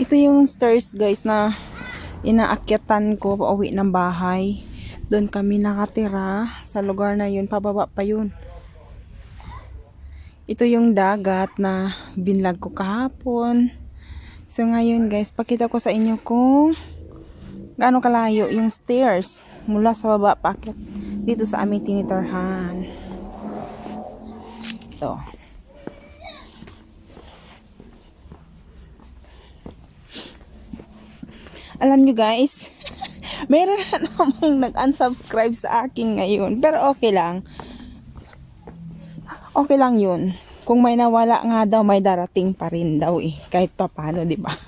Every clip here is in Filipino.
Ito yung stairs guys na inaakyatan ko pauwi ng bahay. Doon kami nakatira sa lugar na yun. Pababa pa yun. Ito yung dagat na binlag ko kahapon. So ngayon guys, pakita ko sa inyo kung gaano kalayo yung stairs mula sa baba paakyat dito sa aming tinitirhan. Ito. Alam nyo guys, meron na namang nag-unsubscribe sa akin ngayon. Pero okay lang. Okay lang yun. Kung may nawala nga daw, may darating pa rin daw eh. Kahit papano, di ba?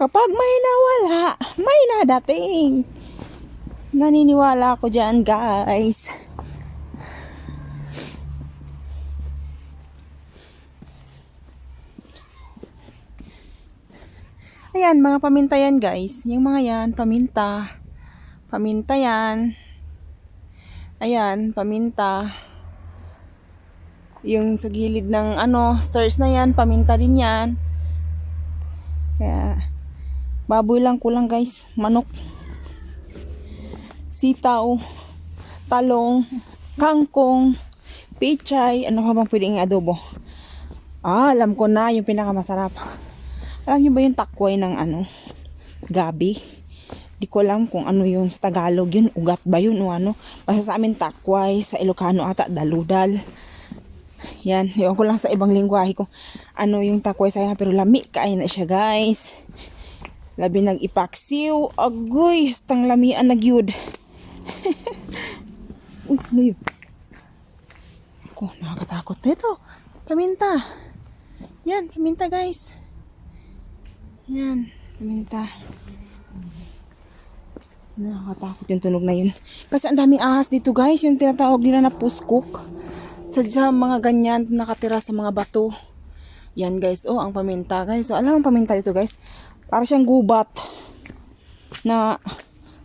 Kapag may nawala, may nadating. Naniniwala ako dyan, guys. Ayan, mga paminta yan, guys. Yung mga yan, paminta. Paminta yan. Ayan, paminta. Yung sa gilid ng ano, stairs na yan, paminta din yan. Kaya, baboy lang kulang guys. Manok. Sitaw. Talong. Kangkong. Pichay. Ano ka bang pwedeng adobo? Ah, alam ko na yung pinakamasarap. Alam niyo ba yung takway ng ano? Gabi? Di ko alam kung ano yun sa Tagalog yun. Ugat ba yun o ano? Basta sa amin takway. Sa Ilocano ata daludal. Yan. Ewan ko lang sa ibang lingwahe kung ano yung takway sa kanya. Pero lami kain na siya guys. Labi nang ipaksiw. Agoy. Stang lamian na gyud. Uy, ano yun? Ako, nakakatakot na ito. Paminta. Yan, paminta guys. Yan, paminta. Nakakatakot yung tunog na yun. Kasi ang daming ahas dito guys. Yung tinatawag nila na puskok. Sadya mga ganyan nakatira sa mga bato. Yan guys. Oh, ang paminta guys. So, alam ang paminta dito guys. Para siyang gubat. Na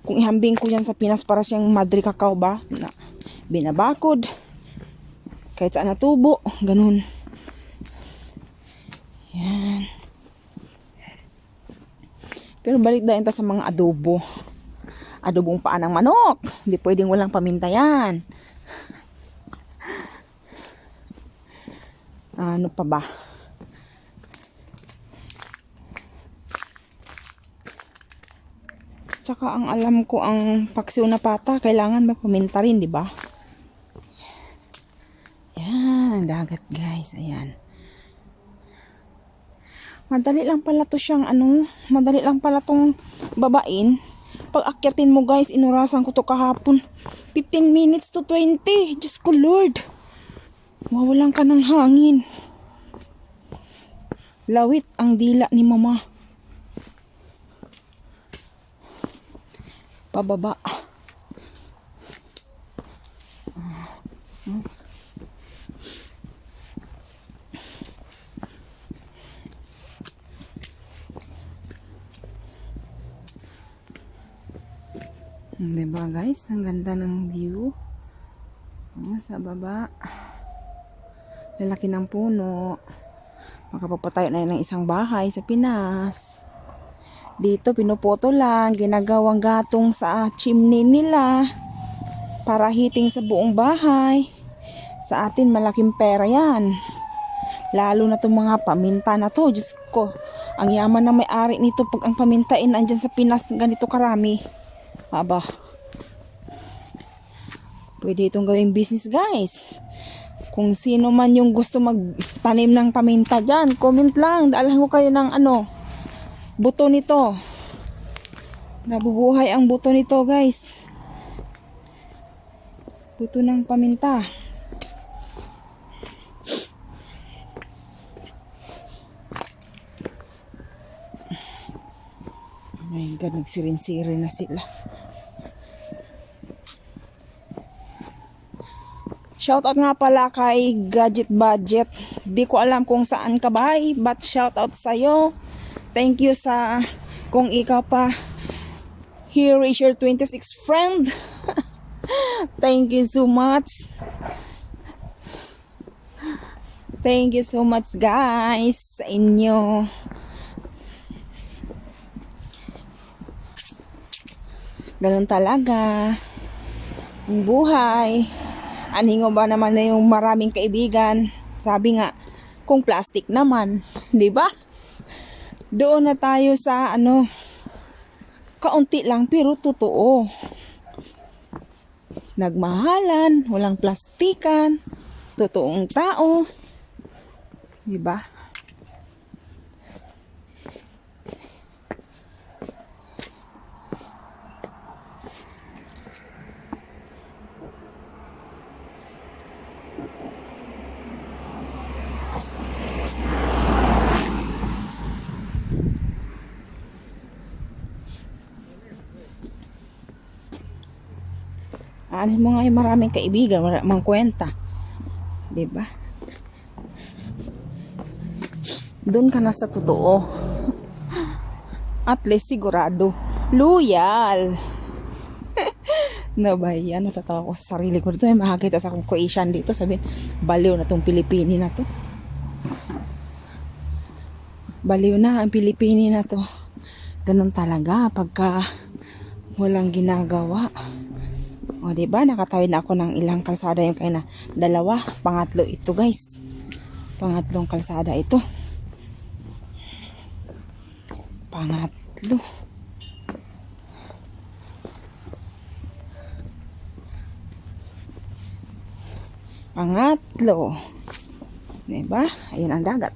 kung ihambing ko yan sa Pinas para siyang madre cacao ba? Na binabakod. Kahit saan natubo. Ganun. Yan. Pero balik na sa mga adobo. Adobong paa ng manok. Hindi pwedeng walang paminta yan. Ano pa ba? Tsaka ang alam ko ang paksiw na pata, kailangan may paminta rin, di ba? Yan, dagat guys. Ayan. Madali lang pala to siyang ano, madali lang pala tong babain. Pag akyatin mo guys, inurasan ko to kahapon. 15 minutes to 20. Diyos ko Lord. Mawalan ka ng hangin. Lawit ang dila ni mama. Pababa. Diba guys? Ang ganda ng view. Sa baba. Lalaki ng puno. Makapapatayo na ng isang bahay sa Pinas. Dito, pinupoto lang. Ginagawang gatong sa chimney nila. Para hiting sa buong bahay. Sa atin, malaking pera yan. Lalo na itong mga paminta na to. Diyos ko, ang yaman na may-ari nito pag ang pamintain andyan sa Pinas ganito karami. Aba. Pwede itong gawing business guys. Kung sino man yung gusto magtanim ng paminta dyan, comment lang. Daalan ko kayo ng ano, buto nito. Nabubuhay ang buto nito guys. Buto ng paminta. My God, nagsirin-sirin na sila. Shoutout nga pala kay Gadget Budget. Di ko alam kung saan ka ba, but shoutout sa'yo. Thank you sa kung ikaw pa. Here is your 26 friend. Thank you so much. Thank you so much guys sa inyo. Ganun talaga. Ang buhay. Anhingo ba naman na yung maraming kaibigan? Sabi nga, kung plastic naman, 'di ba? Doon na tayo sa ano, kaunti lang pero totoo. Nagmahalan, walang plastikan, totoong tao. 'Di ba? Ano mo nga yung maraming kaibigan, wala mang kwenta. ba? Doon ka na sa totoo. At least sigurado. Loyal. na ba yan? Natatawa ko sa sarili ko dito. May makakita sa akong Croatian dito. Sabi, baliw na tong Pilipini na to. Baliw na ang Pilipini na to. Ganun talaga pagka walang ginagawa. O, di ba Nakatawid na ako ng ilang kalsada yung kaya na dalawa, pangatlo ito, guys. Pangatlong kalsada ito. Pangatlo. Pangatlo. Di ba Ayun ang dagat.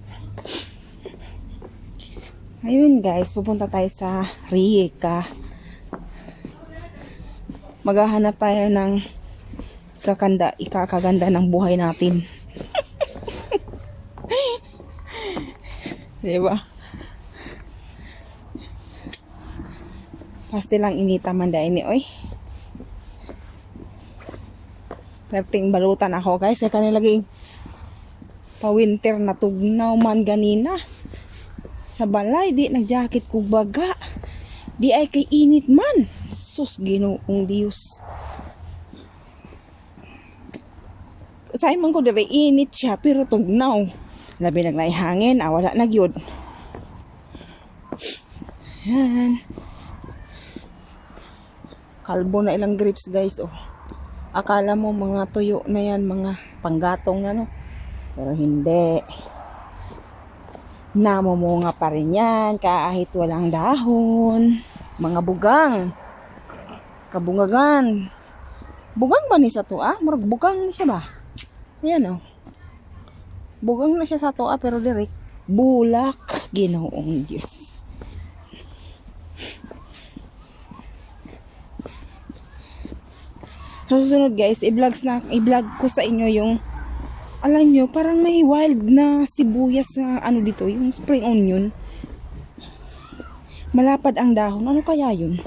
Ayun, guys. Pupunta tayo sa Rijeka maghahanap tayo ng kakanda, ikakaganda ng buhay natin. Di ba? Pasti lang inita man dahil ni oy. Perting balutan ako guys. Kaya kanilaging pa-winter na tugnaw man ganina. Sa balay, di nag-jacket ko baga. Di ay kay init man. Sus, ginoong Diyos. Sa imong ko dere init siya pero tugnaw. Labi nag hangin, ah, wala na gyud. Yan. Kalbo na ilang grapes guys oh. Akala mo mga tuyo na yan, mga panggatong na no. Pero hindi. Namumunga pa rin yan kahit walang dahon. Mga bugang kabungagan. Bugang ba ni sa to ah? Murag bugang ni siya ba? Ayan oh. Bugang na siya sa to ah, pero direk bulak ginoong Diyos. Sa susunod guys, i-vlogs na, i-vlog ko sa inyo yung alam nyo, parang may wild na sibuyas sa ano dito, yung spring onion. Malapad ang dahon. Ano kaya yun?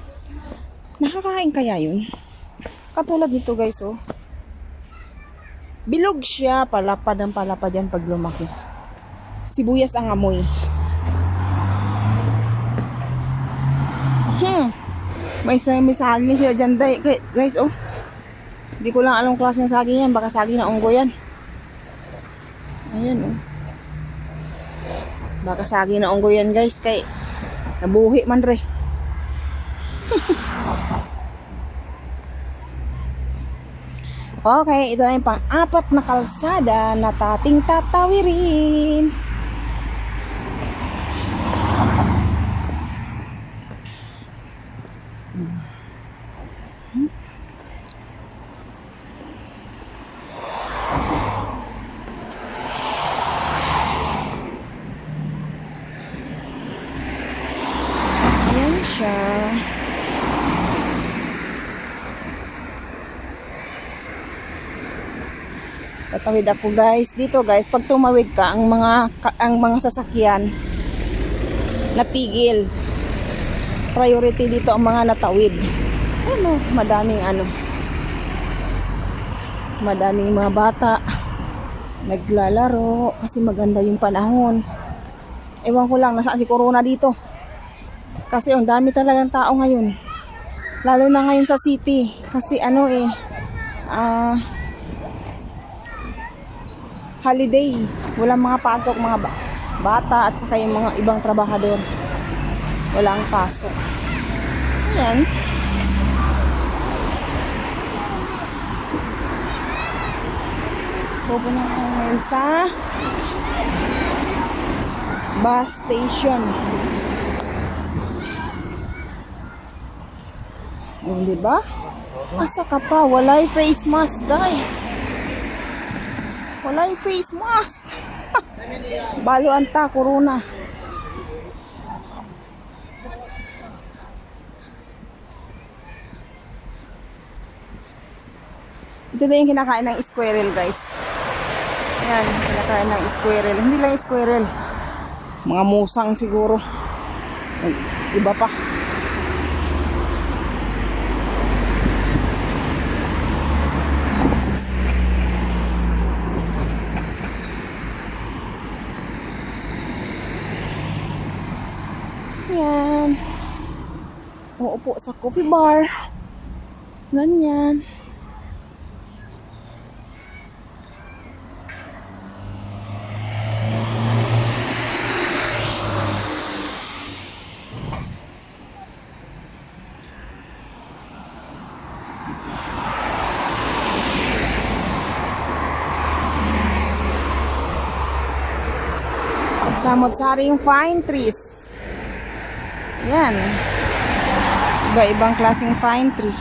Nakakain kaya yun? Katulad nito guys, oh. Bilog siya, palapad ang palapad yan pag lumaki. Sibuyas ang amoy. Hmm. May, may saging siya dyan, day- guys, oh. Hindi ko lang alam klase ng saging yan. Baka saging na unggo yan. Ayan, oh. Baka saging na unggo yan, guys. Kay, nabuhi man re. Okay, ito na yung pang-apat na kalsada na tating tatawirin. Ayan siya. Tatawid ako guys. Dito guys, pag tumawid ka, ang mga ang mga sasakyan natigil. Priority dito ang mga natawid. Ano, madaming ano. Madaming mga bata naglalaro kasi maganda yung panahon. Ewan ko lang nasaan si Corona dito. Kasi ang dami talagang tao ngayon. Lalo na ngayon sa city. Kasi ano eh, ah, holiday. Walang mga pasok, mga ba bata at saka yung mga ibang trabahador. Walang pasok. Ayan. Pupunta na ako ngayon sa bus station. Ayan, diba? Asa ka pa? Walay face mask, guys. Walay face mask. Balo anta, corona. Ito na yung kinakain ng squirrel, guys. Ayan, kinakain ng squirrel. Hindi lang squirrel. Mga musang siguro. Iba pa. Yan. Uupo sa coffee bar. Ganyan. Samot-saring pine trees. Yan. Iba-ibang klaseng pine tree.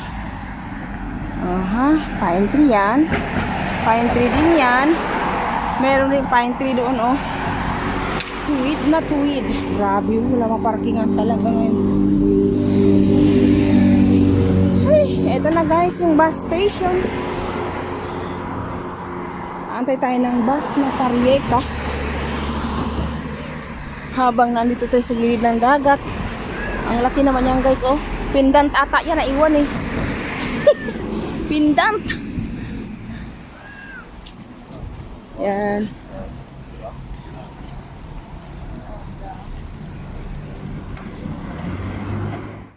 Aha, pine tree yan. Pine tree din yan. Meron rin pine tree doon, oh. Tuwid na tuwid. Grabe, oh, wala maparkingan talaga ngayon. Ay, eto na guys, yung bus station. Antay tayo ng bus na Tarieka. Habang nandito tayo sa gilid ng dagat. Ang laki naman yan guys, oh. Pendant ata yan, naiwan eh. Pendant. Yan.